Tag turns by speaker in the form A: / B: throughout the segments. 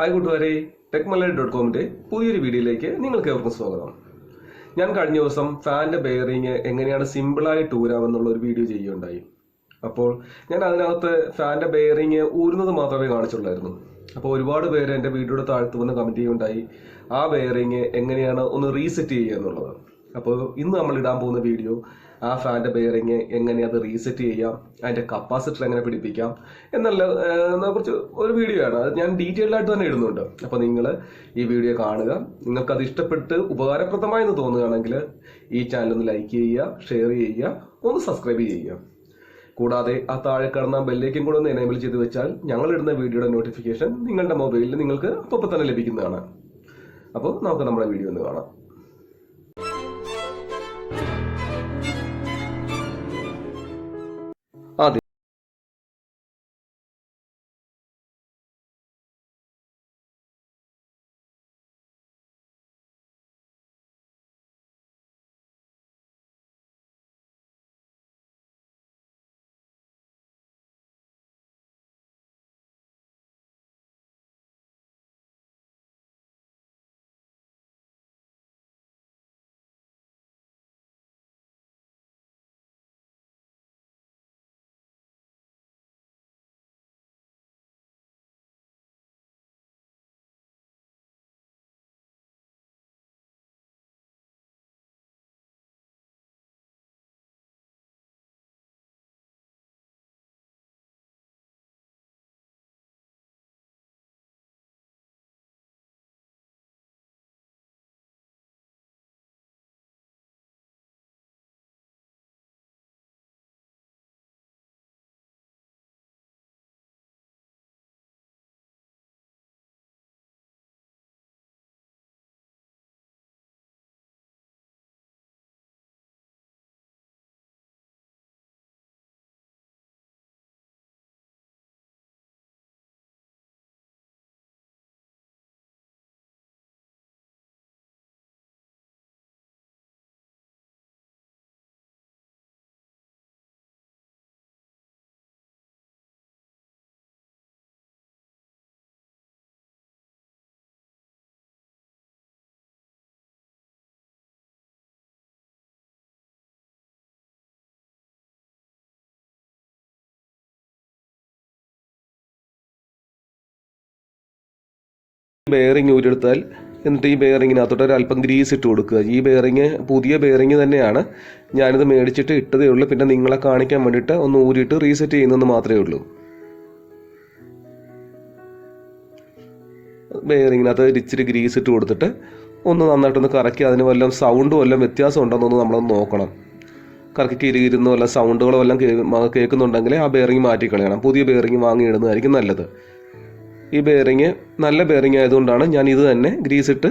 A: Hi കൂട്ടുകാരെ. Tech Malayali dot കോമിന്റെ പുതിയൊരു വീഡിയോയിലേക്ക് നിങ്ങൾക്ക് ഏവർക്കും സ്വാഗതം. ഞാൻ കഴിഞ്ഞ ദിവസം ഫാനിന്റെ ബെയറിങ് എങ്ങനെയാണ് സിമ്പിളായിട്ട് ഊരാമെന്നുള്ള ഒരു വീഡിയോ ചെയ്യുകയുണ്ടായി. അപ്പോൾ ഞാൻ അതിനകത്ത് ഫാനിന്റെ ബെയറിങ് ഊരുന്നത് മാത്രമേ കാണിച്ചുള്ളായിരുന്നു. അപ്പോൾ ഒരുപാട് പേര് എന്റെ വീഡിയോയുടെ താഴത്ത് വന്ന് കമന്റ് ചെയ്യുകയുണ്ടായി. ആ ബെയറിങ് എങ്ങനെയാണ് ഒന്ന് റീസെറ്റ് ചെയ്യുക എന്നുള്ളത്. അപ്പോൾ ഇന്ന് നമ്മൾ ഇടാൻ പോകുന്ന വീഡിയോ ആ ഫാന്റെ ബെയറിങ് എങ്ങനെ അത് റീസെറ്റ് ചെയ്യാം അതിന്റെ കപ്പാസിറ്റർ എങ്ങനെ പിടിപ്പിക്കാം എന്നുള്ള കുറച്ച് ഒരു വീഡിയോ ആണ്. അത് ഞാൻ ഡീറ്റെയിൽഡ് ആയിട്ട് തന്നെ ഇടുന്നുണ്ട്. അപ്പോൾ നിങ്ങൾ ഈ വീഡിയോ കാണുക. നിങ്ങൾക്ക് അത് ഇഷ്ടപ്പെട്ട് ഉപകാരപ്രദമായി എന്ന് തോന്നുകയാണെങ്കിൽ ഈ ചാനൽ ഒന്ന് ലൈക്ക് ചെയ്യുക ഷെയർ ചെയ്യുക ഒന്ന് സബ്സ്ക്രൈബ് ചെയ്യുക. കൂടാതെ ആ താഴെ കാണുന്ന ബെല്ലേക്കും കൂടെ ഒന്ന് എനേബിൾ ചെയ്ത് വെച്ചാൽ ഞങ്ങൾ ഇടുന്ന വീഡിയോയുടെ നോട്ടിഫിക്കേഷൻ നിങ്ങളുടെ മൊബൈലിൽ നിങ്ങൾക്ക് അപ്പോൾ തന്നെ ലഭിക്കുന്നതാണ്. അപ്പോൾ നമുക്ക് നമ്മുടെ വീഡിയോ ഒന്ന് കാണാം. ബെയറിംഗ് ഊരെടുത്താൽ എന്നിട്ട് ഈ ബെയറിങ്ങിനകത്തോട്ട് ഒരു അല്പം ഗ്രീസ് ഇട്ട് കൊടുക്കുക. ഈ ബെയറിങ് പുതിയ ബെയറിങ് തന്നെയാണ്. ഞാനിത് മേടിച്ചിട്ട് ഇട്ടതേ ഉള്ളൂ. പിന്നെ നിങ്ങളെ കാണിക്കാൻ വേണ്ടിയിട്ട് ഒന്ന് ഊരിയിട്ട് റീസെറ്റ് ചെയ്യുന്നെന്ന് മാത്രമേ ഉള്ളൂ. ബെയറിങ്ങിനകത്ത് ഇച്ചിരി ഗ്രീസ് ഇട്ട് കൊടുത്തിട്ട് ഒന്ന് നന്നായിട്ടൊന്ന് കറക്കി അതിന് വല്ലതും സൗണ്ട് വല്ലതും വ്യത്യാസം ഉണ്ടോയെന്നൊന്ന് നമ്മളൊന്ന് നോക്കണം. കറക്കി കിരികിരുന്ന വല്ല സൗണ്ടുകളോ കേ- കേൾക്കുന്നുണ്ടെങ്കിൽ ആ ബെയറിങ് മാറ്റി കളയണം പുതിയ ബെയറിങ് വാങ്ങി ഇടുന്നതായിരിക്കും നല്ലത്. ഈ ബെയറിങ് നല്ല ബെയറിങ് ആയതുകൊണ്ടാണ് ഞാൻ ഇത് തന്നെ ഗ്രീസ് ഇട്ട്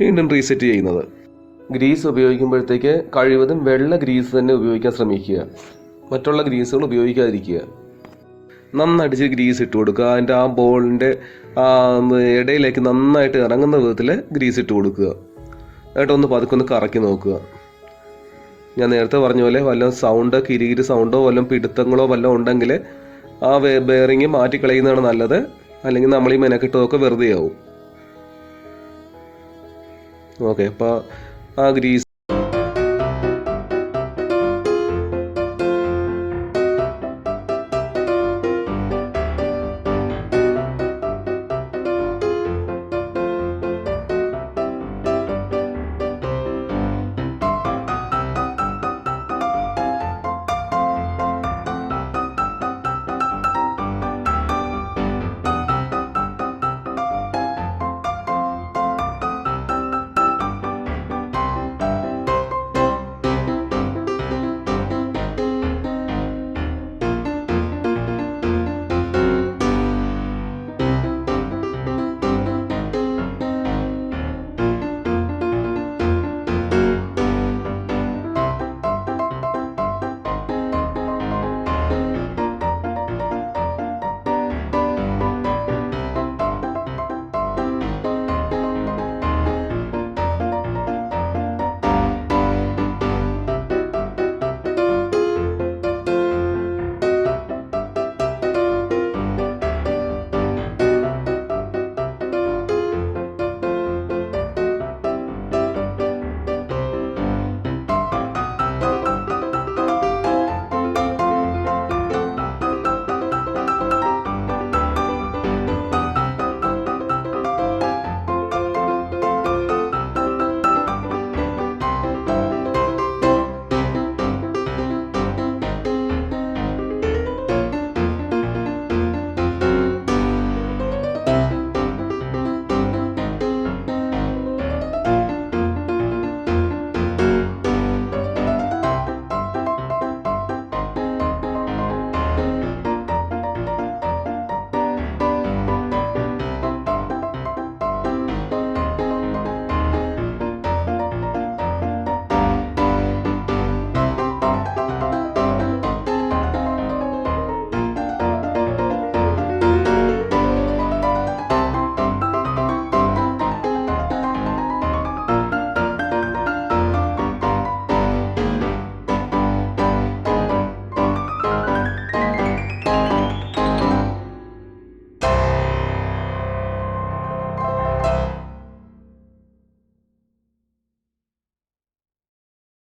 A: വീണ്ടും റീസെറ്റ് ചെയ്യുന്നത്. ഗ്രീസ് ഉപയോഗിക്കുമ്പോഴത്തേക്ക് കഴിവതും വെള്ള ഗ്രീസ് തന്നെ ഉപയോഗിക്കാൻ ശ്രമിക്കുക. മറ്റുള്ള ഗ്രീസുകൾ ഉപയോഗിക്കാതിരിക്കുക. നന്നായിട്ട് ഗ്രീസ് ഇട്ട് കൊടുക്കുക. അതിന്റെ ആ ബോളിന്റെ ആ ഇടയിലേക്ക് നന്നായിട്ട് ഇറങ്ങുന്ന വിധത്തിൽ ഗ്രീസ് ഇട്ട് കൊടുക്കുക. എന്നിട്ട് ഒന്ന് പതുക്കെ ഒന്ന് കറക്കി നോക്കുക. ഞാൻ നേരത്തെ പറഞ്ഞ പോലെ വല്ല സൗണ്ട് കിരികിരി സൗണ്ടോ വല്ല പിടുത്തങ്ങളോ വല്ലതും ഉണ്ടെങ്കിൽ ആ ബെയറിങ് മാറ്റിക്കളയുന്നതാണ് നല്ലത്. അല്ലെങ്കിൽ നമ്മൾ ഈ മെനക്കെട്ടതൊക്കെ വെറുതെ ആവും ഓക്കെ അപ്പോൾ ആ ഗ്രീസ്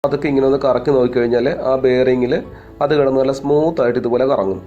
A: അതൊക്കെ ഇങ്ങനെ ഒന്ന് കറക്കി നോക്കി നോക്കിക്കഴിഞ്ഞാൽ ആ ബെയറിങ്ങിൽ അത് കിടന്ന് നല്ല സ്മൂത്ത് ആയിട്ട് ഇതുപോലെ കറങ്ങും.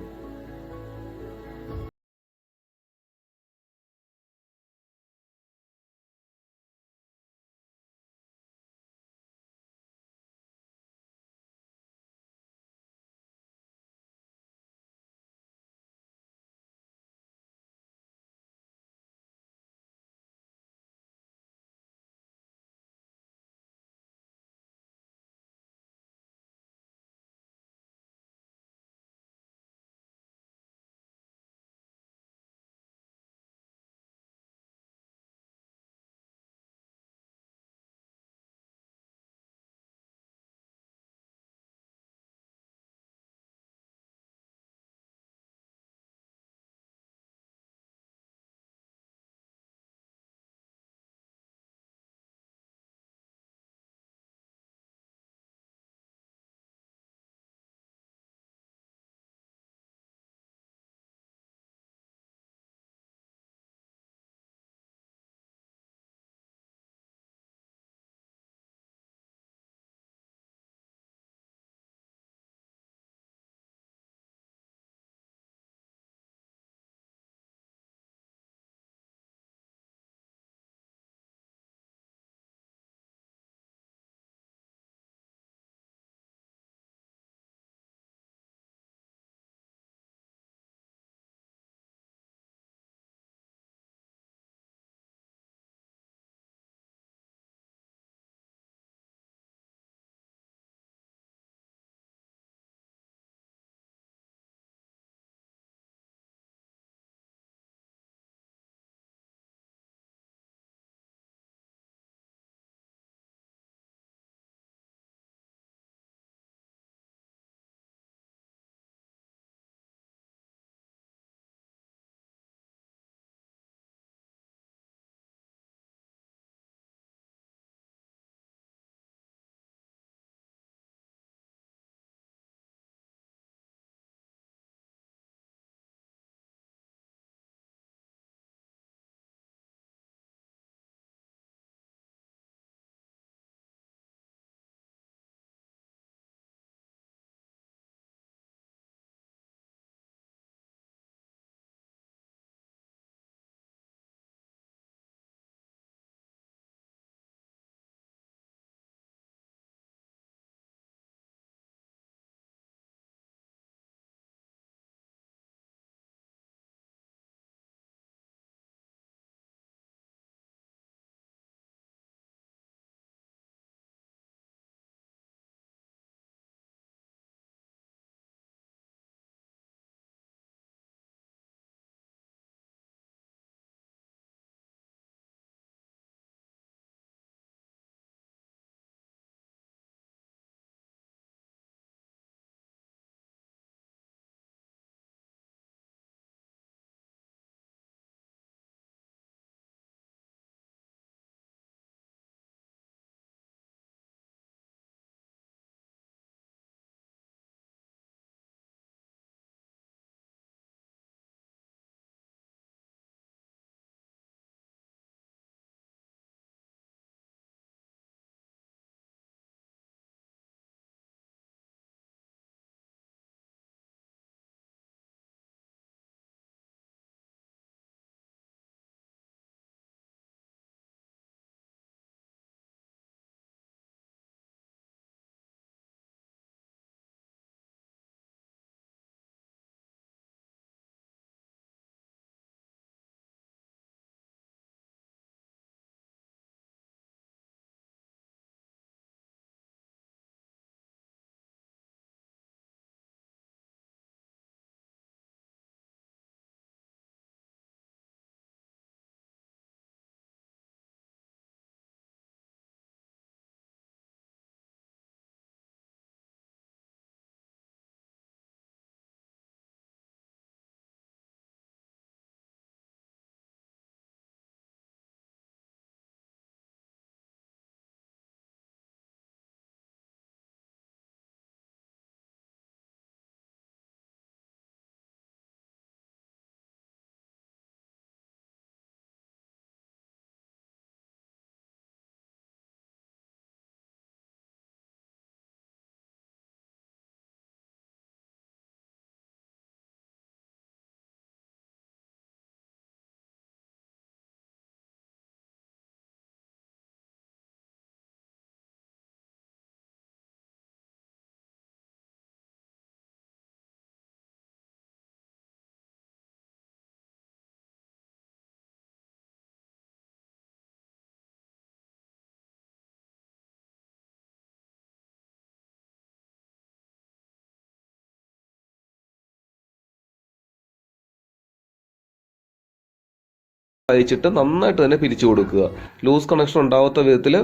A: അയച്ചിട്ട് നന്നായിട്ട് തന്നെ പിരിച്ചു കൊടുക്കുക. ലൂസ് കണക്ഷൻ ഉണ്ടാവാത്ത വിധത്തിൽ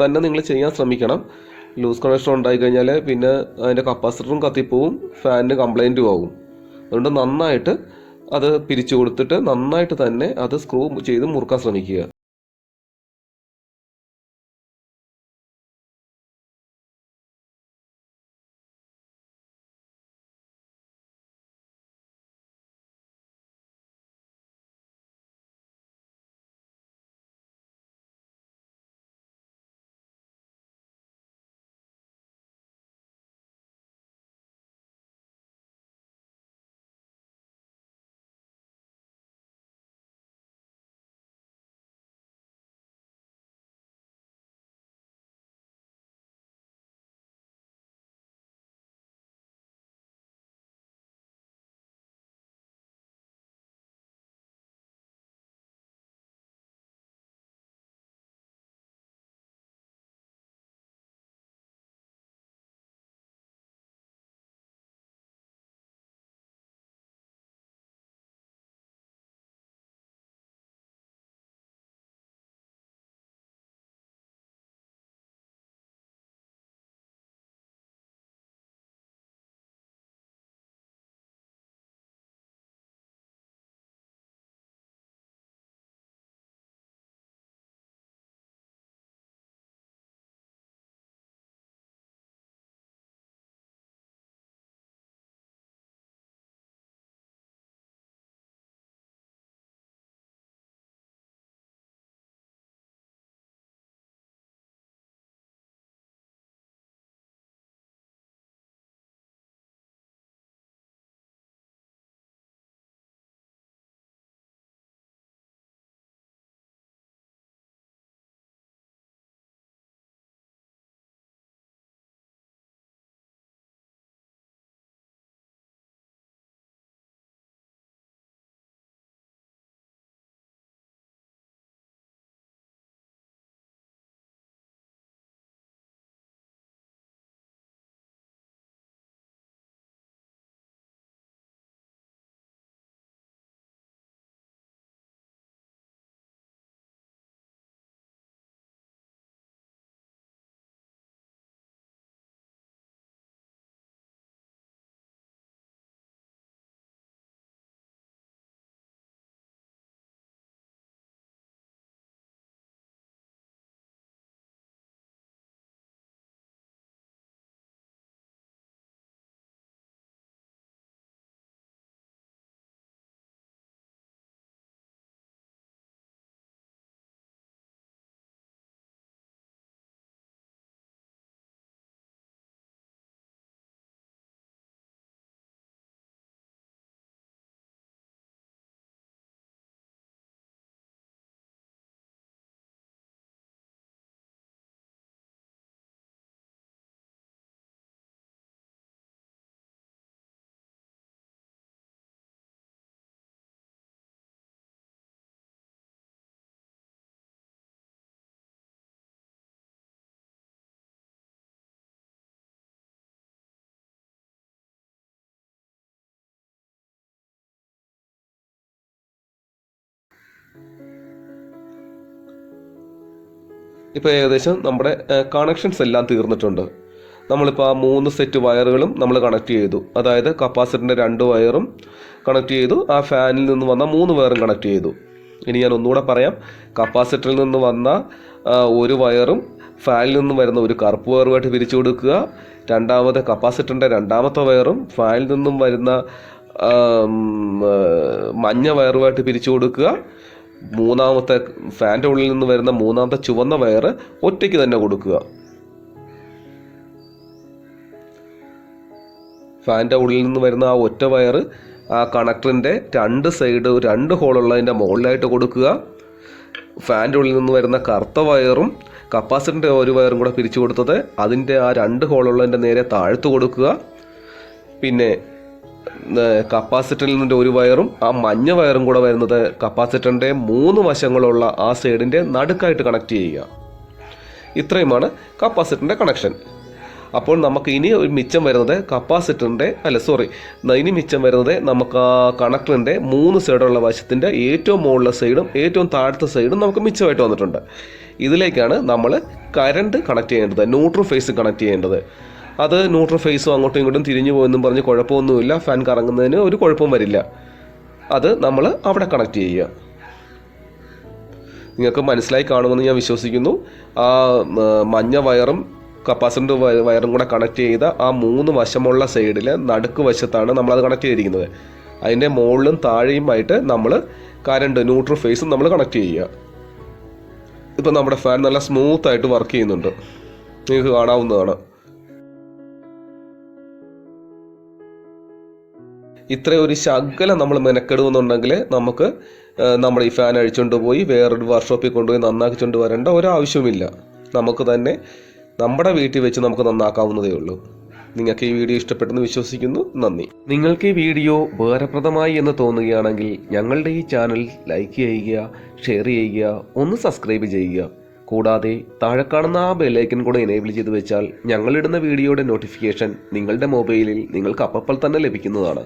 A: തന്നെ നിങ്ങൾ ചെയ്യാൻ ശ്രമിക്കണം. ലൂസ് കണക്ഷൻ ഉണ്ടായി കഴിഞ്ഞാൽ പിന്നെ അതിന്റെ കപ്പാസിറ്ററും കത്തിപ്പോവും ഫാനിന് കംപ്ലൈന്റും ആവും. അതുകൊണ്ട് നന്നായിട്ട് അത് പിരിച്ചു കൊടുത്തിട്ട് നന്നായിട്ട് തന്നെ അത് സ്ക്രൂ ചെയ്ത് മുറുക്കാൻ ശ്രമിക്കുക. ഇപ്പോൾ ഏകദേശം നമ്മുടെ കണക്ഷൻസ് എല്ലാം തീർന്നിട്ടുണ്ട്. നമ്മളിപ്പോൾ ആ മൂന്ന് സെറ്റ് വയറുകളും നമ്മൾ കണക്ട് ചെയ്തു. അതായത് കപ്പാസിറ്ററിന്റെ രണ്ട് വയറും കണക്ട് ചെയ്തു. ആ ഫാനിൽ നിന്ന് വന്ന മൂന്ന് വയറും കണക്ട് ചെയ്തു. ഇനി ഞാൻ ഒന്നുകൂടെ പറയാം. കപ്പാസിറ്ററിൽ നിന്ന് വന്ന ഒരു വയറും ഫാനിൽ നിന്ന് വരുന്ന ഒരു കറുപ്പ് വയറുമായിട്ട് പിരിച്ചു കൊടുക്കുക. രണ്ടാമത് കപ്പാസിറ്ററിന്റെ രണ്ടാമത്തെ വയറും ഫാനിൽ നിന്നും വരുന്ന മഞ്ഞ വയറുമായിട്ട് പിരിച്ചു കൊടുക്കുക. മൂന്നാമത്തെ ഫാന്റെ ഉള്ളിൽ നിന്ന് വരുന്ന മൂന്നാമത്തെ ചുവന്ന വയർ ഒറ്റയ്ക്ക് തന്നെ കൊടുക്കുക. ഫാന്റെ ഉള്ളിൽ നിന്ന് വരുന്ന ആ ഒറ്റ വയർ ആ കണക്ടറിന്റെ രണ്ട് സൈഡ് രണ്ട് ഹോളുള്ളതിന്റെ മുകളിലായിട്ട് കൊടുക്കുക. ഫാന്റെ ഉള്ളിൽ നിന്ന് വരുന്ന കറുത്ത വയറും കപ്പാസിറ്ററിന്റെ ഒരു വയറും കൂടെ പിരിച്ചു കൊടുത്തത് അതിന്റെ ആ രണ്ട് ഹോളുള്ളതിന്റെ നേരെ താഴ്ത്തു കൊടുക്കുക. പിന്നെ നിന്നിന്റെ ഒരു വയറും ആ മഞ്ഞ വയറും കൂടെ വരുന്നത് കപ്പാസിറ്ററിന്റെ മൂന്ന് വശങ്ങളുള്ള ആ സൈഡിന്റെ നടുക്കായിട്ട് കണക്ട് ചെയ്യുക. ഇത്രയുമാണ് കപ്പാസിറ്ററിന്റെ കണക്ഷൻ അപ്പോൾ നമുക്ക് ഇനി ഒരു മിച്ചം വരുന്നത് കപ്പാസിറ്ററിന്റെ അല്ല സോറി ഇനി മിച്ചം വരുന്നത് നമുക്ക് ആ കണക്ടറിന്റെ മൂന്ന് സൈഡുള്ള വശത്തിന്റെ ഏറ്റവും മുകളിലെ സൈഡും ഏറ്റവും താഴത്തെ സൈഡും നമുക്ക് മിച്ചമായിട്ട് വന്നിട്ടുണ്ട്. ഇതിലേക്കാണ് നമ്മൾ കരണ്ട് കണക്ട് ചെയ്യേണ്ടത് ന്യൂട്രൽ ഫേസ് കണക്ട് ചെയ്യേണ്ടത്. അത് ന്യൂട്രൽ ഫേസും അങ്ങോട്ടും ഇങ്ങോട്ടും തിരിഞ്ഞു പോകുമെന്നും പറഞ്ഞ് കുഴപ്പമൊന്നുമില്ല. ഫാൻ കറങ്ങുന്നതിന് ഒരു കുഴപ്പവും വരില്ല. അത് നമ്മൾ അവിടെ കണക്ട് ചെയ്യുക. നിങ്ങൾക്ക് മനസ്സിലായി കാണുമെന്ന് ഞാൻ വിശ്വസിക്കുന്നു. ആ മഞ്ഞ വയറും കപ്പാസിറ്റർ വയറും കൂടെ കണക്ട് ചെയ്ത ആ മൂന്ന് വശമുള്ള സൈഡിൽ നടുക്ക് വശത്താണ് നമ്മളത് കണക്ട് ചെയ്തിരിക്കുന്നത്. അതിന്റെ മുകളിലും താഴെയുമായിട്ട് നമ്മൾ കറണ്ട് ന്യൂട്രൽ ഫേസും നമ്മൾ കണക്ട് ചെയ്യുക. ഇപ്പം നമ്മുടെ ഫാൻ നല്ല സ്മൂത്ത് ആയിട്ട് വർക്ക് ചെയ്യുന്നുണ്ട്. നിങ്ങൾക്ക് കാണാവുന്നതാണ്. ഇത്ര ഒരു ശകലം നമ്മൾ മെനക്കെടുവെന്നുണ്ടെങ്കിൽ നമുക്ക് നമ്മൾ ഈ ഫാൻ അഴിച്ചുകൊണ്ട് പോയി വേറൊരു വർക്ക്ഷോപ്പിൽ കൊണ്ടുപോയി നന്നാക്കിച്ചുകൊണ്ട് വരേണ്ട ഒരാവശ്യവുമില്ല. നമുക്ക് തന്നെ നമ്മുടെ വീട്ടിൽ വെച്ച് നമുക്ക് നന്നാക്കാവുന്നതേ ഉള്ളൂ. നിങ്ങൾക്ക് ഈ വീഡിയോ ഇഷ്ടപ്പെട്ടെന്ന് വിശ്വസിക്കുന്നു. നന്ദി. നിങ്ങൾക്ക് ഈ വീഡിയോ ഉപകാരപ്രദമായി എന്ന് തോന്നുകയാണെങ്കിൽ ഞങ്ങളുടെ ഈ ചാനൽ ലൈക്ക് ചെയ്യുക ഷെയർ ചെയ്യുക ഒന്ന് സബ്സ്ക്രൈബ് ചെയ്യുക. കൂടാതെ താഴെ കാണുന്ന ആ ബെല്ലൈക്കൻ കൂടെ എനേബിൾ ചെയ്ത് വെച്ചാൽ ഞങ്ങളിടുന്ന വീഡിയോയുടെ നോട്ടിഫിക്കേഷൻ നിങ്ങളുടെ മൊബൈലിൽ നിങ്ങൾക്ക് അപ്പോൾ തന്നെ ലഭിക്കുന്നതാണ്.